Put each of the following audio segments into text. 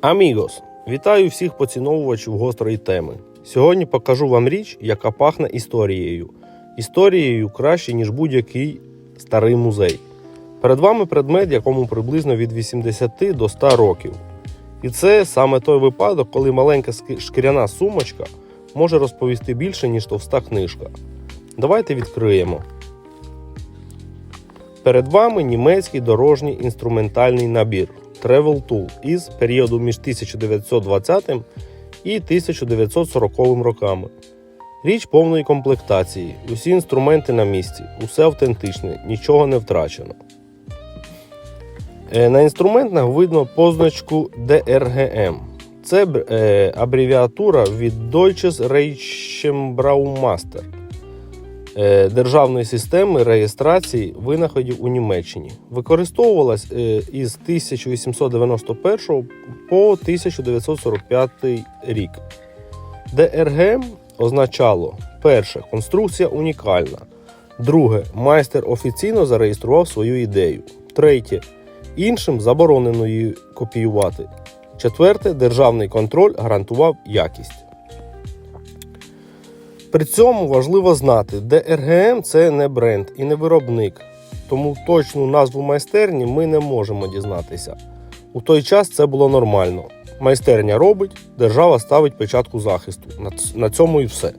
Амігос! Вітаю всіх поціновувачів гострої теми. Сьогодні покажу вам річ, яка пахне історією. Історією краще, ніж будь-який старий музей. Перед вами предмет, якому приблизно від 80 до 100 років. І це саме той випадок, коли маленька шкіряна сумочка може розповісти більше, ніж товста книжка. Давайте відкриємо. Перед вами німецький дорожній інструментальний набір Travel Tool із періоду між 1920 і 1940 роками. Річ повної комплектації, усі інструменти на місці, усе автентичне, нічого не втрачено. Е, На інструментах видно позначку DRGM. Це е, абревіатура від Deutsches Reichenbraumaster е, державної системи реєстрації винаходів у Німеччині. Використовувалась е, із 1891 по 1945 рік. ДРГМ означало перше конструкція унікальна. Друге, майстер офіційно зареєстрував свою ідею. Третє, іншим заборонено її копіювати. Четверте, державний контроль гарантував якість. При цьому важливо знати, ДРГМ це не бренд і не виробник, тому точну назву майстерні ми не можемо дізнатися. У той час це було нормально. Майстерня робить, держава ставить печатку захисту. На цьому і все.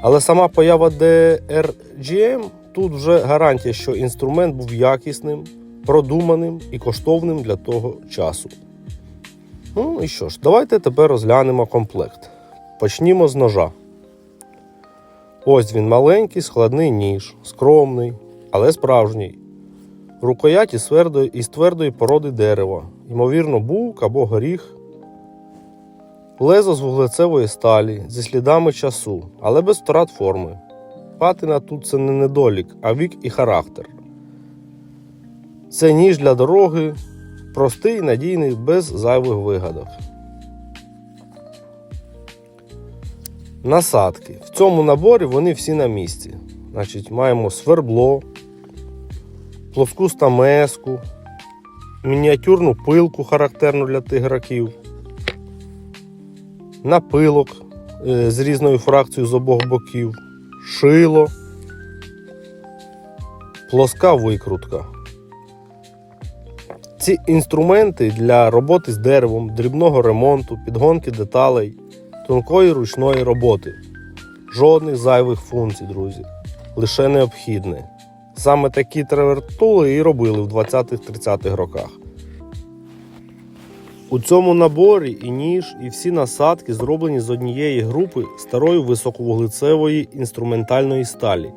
Але сама поява DRGM тут вже гарантія, що інструмент був якісним, продуманим і коштовним для того часу. Ну і що ж, давайте тепер розглянемо комплект. Почнімо з ножа. Ось він маленький, складний ніж, скромний, але справжній. Рукоять із твердої, із твердої породи дерева, ймовірно, бук або горіх. Лезо з вуглецевої сталі зі слідами часу, але без втрат форми. Патина тут це не недолік, а вік і характер. Це ніж для дороги, простий, надійний, без зайвих вигадок. Насадки. В цьому наборі вони всі на місці. Значить, маємо свербло, плоску стамеску, мініатюрну пилку, характерну для тиграків, напилок е, з різною фракцією з обох боків, шило, плоска викрутка. Ці інструменти для роботи з деревом, дрібного ремонту, підгонки деталей, тонкої ручної роботи. Жодних зайвих функцій, друзі. Лише необхідне. Саме такі тревертули і робили в 20-30-х роках. У цьому наборі і ніж, і всі насадки зроблені з однієї групи старої високовуглецевої інструментальної сталі.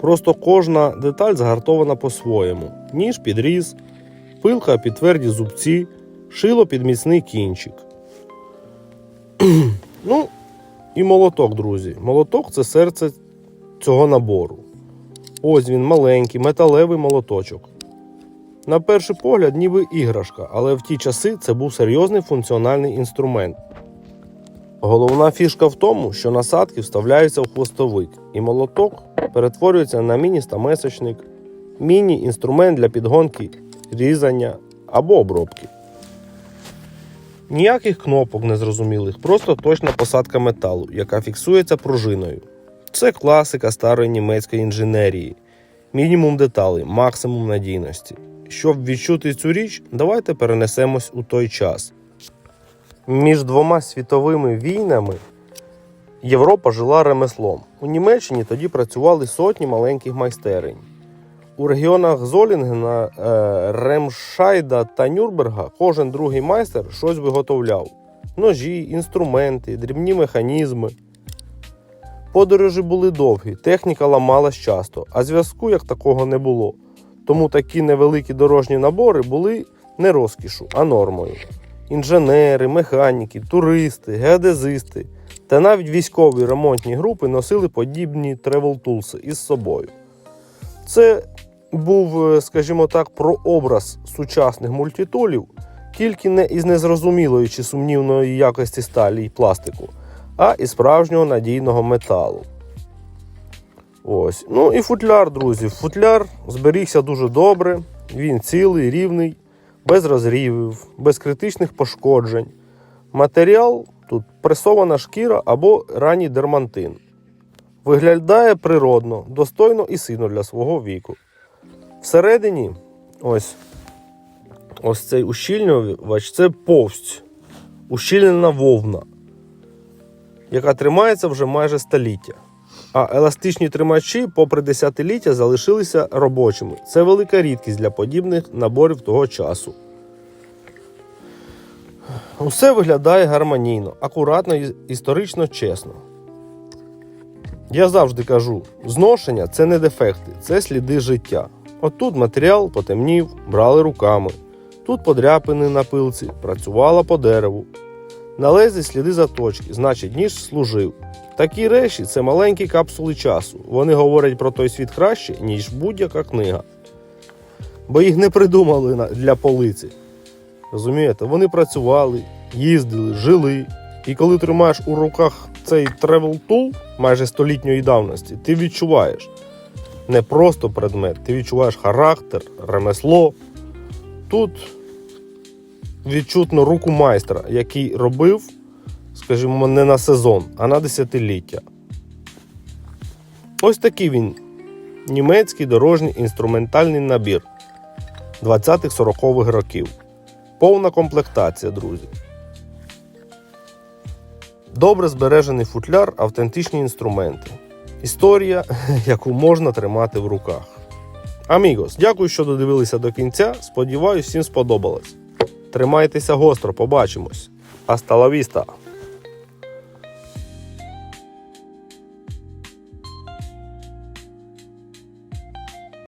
Просто кожна деталь згартована по-своєму. Ніж під різ, пилка під тверді зубці, шило під міцний кінчик. Ну, і молоток, друзі. Молоток це серце цього набору. Ось він маленький, металевий молоточок. На перший погляд, ніби іграшка, але в ті часи це був серйозний функціональний інструмент. Головна фішка в тому, що насадки вставляються в хвостовик, і молоток перетворюється на міні-стамесочник, міні-інструмент для підгонки, різання або обробки. Ніяких кнопок незрозумілих, просто точна посадка металу, яка фіксується пружиною. Це класика старої німецької інженерії. Мінімум деталей, максимум надійності. Щоб відчути цю річ, давайте перенесемось у той час. Між двома світовими війнами Європа жила ремеслом. У Німеччині тоді працювали сотні маленьких майстерень. У регіонах Золінгена, е, Ремшайда та Нюрнберга кожен другий майстер щось виготовляв: ножі, інструменти, дрібні механізми. Подорожі були довгі, техніка ламалась часто, а зв'язку як такого не було. Тому такі невеликі дорожні набори були не розкішу, а нормою. Інженери, механіки, туристи, геодезисти та навіть військові ремонтні групи носили подібні тревел-тулси із собою. Це був, е, скажімо так, прообраз сучасних мультитулів, тільки не із незрозумілої чи сумнівної якості сталі й пластику, а із справжнього надійного металу. Ось. Ну і футляр, друзі. Футляр зберігся дуже добре. Він цілий, рівний, без розрівів, без критичних пошкоджень. Матеріал тут пресована шкіра або ранній дермантин. Виглядає природно, достойно і сильно для свого віку. Всередині ось, ось цей ущільнювач це повсть, ущільнена вовна, яка тримається вже майже століття. А еластичні тримачі, попри десятиліття, залишилися робочими. Це велика рідкість для подібних наборів того часу. Усе виглядає гармонійно, акуратно і історично чесно. Я завжди кажу: зношення це не дефекти, це сліди життя. От тут матеріал потемнів, брали руками. Тут подряпини на пилці, працювала по дереву. На сліди заточки, значить, ніж служив. Такі речі це маленькі капсули часу. Вони говорять про той світ краще, ніж будь-яка книга. Бо їх не придумали для полиці. Розумієте, вони працювали, їздили, жили. І коли тримаєш у руках цей travel tool майже столітньої давності, ти відчуваєш не просто предмет, ти відчуваєш характер, ремесло. Тут відчутно руку майстра, який робив, скажімо, не на сезон, а на десятиліття. Ось такий він німецький дорожній інструментальний набір 20-40-х років. Повна комплектація, друзі. Добре збережений футляр, автентичні інструменти. Історія, яку можна тримати в руках. Амігос, дякую, що додивилися до кінця. Сподіваюсь, всім сподобалось. Тримайтеся гостро, побачимось. Аста ла віста!